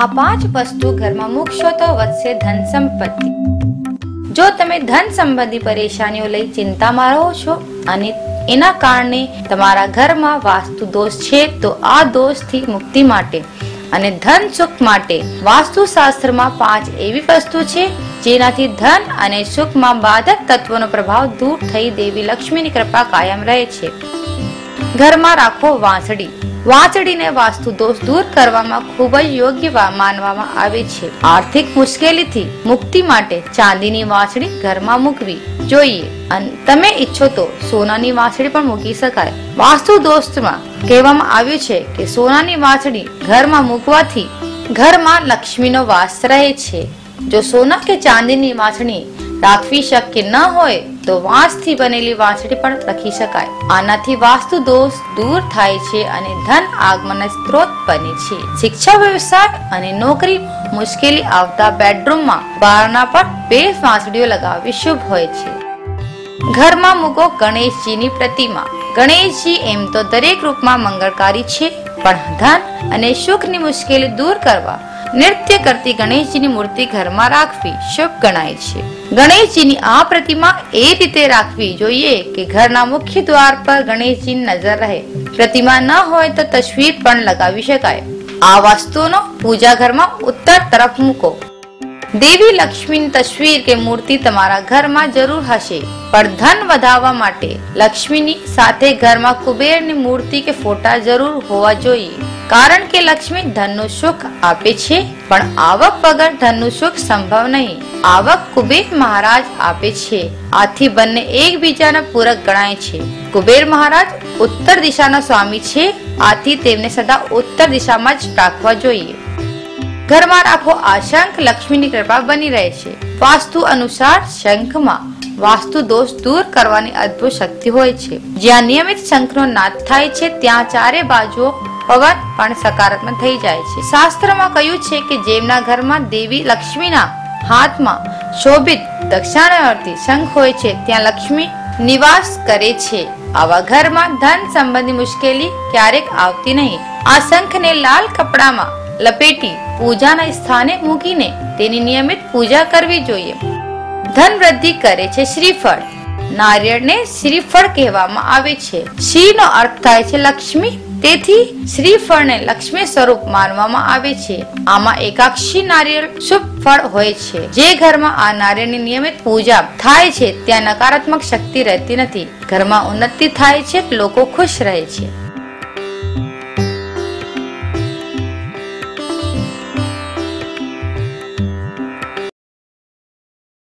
આ પાંચ વસ્તુ ઘરમાં મૂકશો તો વધશે ધન સંપત્તિ. જો તમે ધન સંબંધી પરેશાનીઓ લઈ ચિંતામાં રહો છો અને એના કારણે તમારા ઘરમાં વાસ્તુ દોષ છે, તો આ દોષથી મુક્તિ માટે અને ધન સુખ માટે વાસ્તુશાસ્ત્રમાં પાંચ એવી વસ્તુ છે, જેનાથી ધન અને સુખમાં બાધક તત્વોનો પ્રભાવ દૂર થઈ દેવી લક્ષ્મીની કૃપા કાયમ રહે છે. ઘરમાં રાખો વાંસળી. વાંસળીને વાસ્તુ દોષ દૂર કરવામાં ખૂબ જ યોગ્ય માનવામાં આવે છે. આર્થિક મુશ્કેલીથી મુક્તિ માટે ચાંદીની વાંચડી ઘરમાં મૂકવી જોઈએ. અને, તમે ઈચ્છો તો સોનાની વાંચડી પણ મૂકી શકાય. વાસ્તુ દોષમાં કહેવામાં આવ્યું છે કે સોનાની વાંસળી ઘરમાં મૂકવાથી ઘરમાં લક્ષ્મીનો વાસ રહે છે. જો સોના કે ચાંદીની વાંસળી રાખવી શક્ય ન હોય તો વાંસથી બનેલી વાંસળી પણ રાખી શકાય. આનાથી વાસ્તુ દોષ દૂર થાય છે અને ધન આગમનના સ્ત્રોત બને છે. શિક્ષા વ્યવસાય અને નોકરી મુશ્કેલી આવતા બેડરૂમમાં બહારના પર બે વાંસળીઓ લગાવવી શુભ હોય છે. ઘરમાં મૂકો ગણેશજીની પ્રતિમા. ગણેશજી એમ તો દરેક રૂપમાં મંગળકારી છે, પણ ધન અને સુખની મુશ્કેલી દૂર કરવા નૃત્ય કરતી ગણેશજીની મૂર્તિ ઘરમાં રાખવી શુભ ગણાય છે. ગણેશજીની આ પ્રતિમા એ રીતે રાખવી જોઈએ કે ઘરના મુખ્ય દ્વાર પર ગણેશજીની નજર રહે. પ્રતિમા ન હોય તો તસવીર પણ લગાવી શકાય. આ વસ્તુનો પૂજા ઘરમાં ઉત્તર તરફ મૂકો. દેવી લક્ષ્મીની તસવીર કે મૂર્તિ તમારા ઘરમાં જરૂર હશે, પણ ધન વધારવા માટે લક્ષ્મીની સાથે ઘરમાં કુબેરની મૂર્તિ કે ફોટા જરૂર હોવા જોઈએ. કારણ કે લક્ષ્મી ધનનું સુખ આપે છે, પણ આવક વગર ધનનું સુખ સંભવ નહીં. આવક કુબેર મહારાજ આપે છે. આથી બંને એકબીજાના પૂરક ગણાય છે. કુબેર મહારાજ ઉત્તર દિશાના સ્વામી છે. આથી તેમને સદા ઉત્તર દિશામાં જ રાખવા જોઈએ. ઘરમાં રાખો આ શંખ લક્ષ્મીની કૃપા બની રહે છે. વાસ્તુ અનુસાર શંખમાં વાસ્તુ દોષ દૂર કરવાની અદ્ભુત શક્તિ હોય છે. જ્યાં નિયમિત શંખનો નાદ થાય છે, ત્યાં ચારે બાજુઓ પવન પણ સકારાત્મક થઈ જાય છે. શાસ્ત્રમાં કહ્યું છે કે જેમના ઘરમાં દેવી લક્ષ્મીના હાથમાં શોભિત દક્ષિણાવર્તી શંખ હોય છે, ત્યાં લક્ષ્મી નિવાસ કરે છે. આવા ઘરમાં ધન સંબંધી મુશ્કેલી ક્યારેક આવતી નહીં. આ શંખને લાલ કપડામાં લપેટી પૂજાના સ્થાને મૂકીને તેની નિયમિત પૂજા કરવી જોઈએ. ધન વૃદ્ધિ કરે છે શ્રીફળ. નારિયેળને શ્રીફળ કહેવામાં આવે છે. શ્રી નો અર્થ થાય છે લક્ષ્મી તેથી શ્રીફળને લક્ષ્મી સ્વરૂપ માનવામાં આવે છે. આમાં એકાક્ષી નારિયેળ શુભ ફળ હોય છે. જે ઘરમાં આ નારિયેળની નિયમિત પૂજા થાય છે, ત્યાં નકારાત્મક શક્તિ રહેતી નથી. ઘરમાં ઉન્નતિ થાય છે, લોકો ખુશ રહે છે.